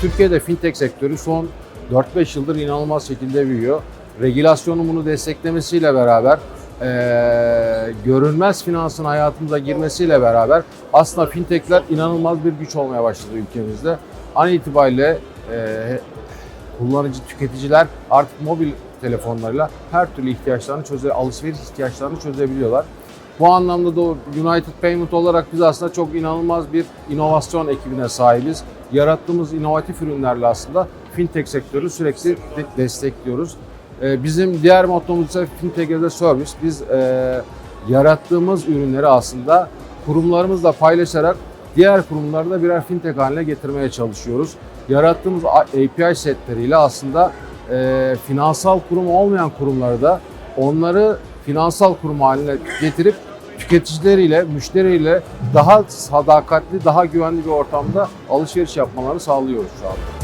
Türkiye'de fintech sektörü son 4-5 yıldır inanılmaz şekilde büyüyor. Regülasyonun bunu desteklemesiyle beraber eee, görünmez finansın hayatımıza girmesiyle beraber aslında fintechler inanılmaz bir güç olmaya başladı ülkemizde. An itibariyle eee, kullanıcı tüketiciler artık mobil telefonlarıyla her türlü ihtiyaçlarını çöze, alışveriş ihtiyaçlarını çözebiliyorlar. Bu anlamda da United Payment olarak biz aslında çok inanılmaz bir inovasyon ekibine sahibiz. Yarattığımız inovatif ürünlerle aslında fintech sektörünü sürekli de- destekliyoruz. Ee, Bizim diğer mottomuz ise Fintech as a Service. Biz e, yarattığımız ürünleri aslında kurumlarımızla paylaşarak diğer kurumları da birer fintech haline getirmeye çalışıyoruz. Yarattığımız API setleriyle aslında e, finansal kurum olmayan kurumları da onları finansal kurum haline getirip tüketicileriyle, müşteriyle daha sadakatli, daha güvenli bir ortamda alışveriş yapmalarını sağlıyoruz şu anda.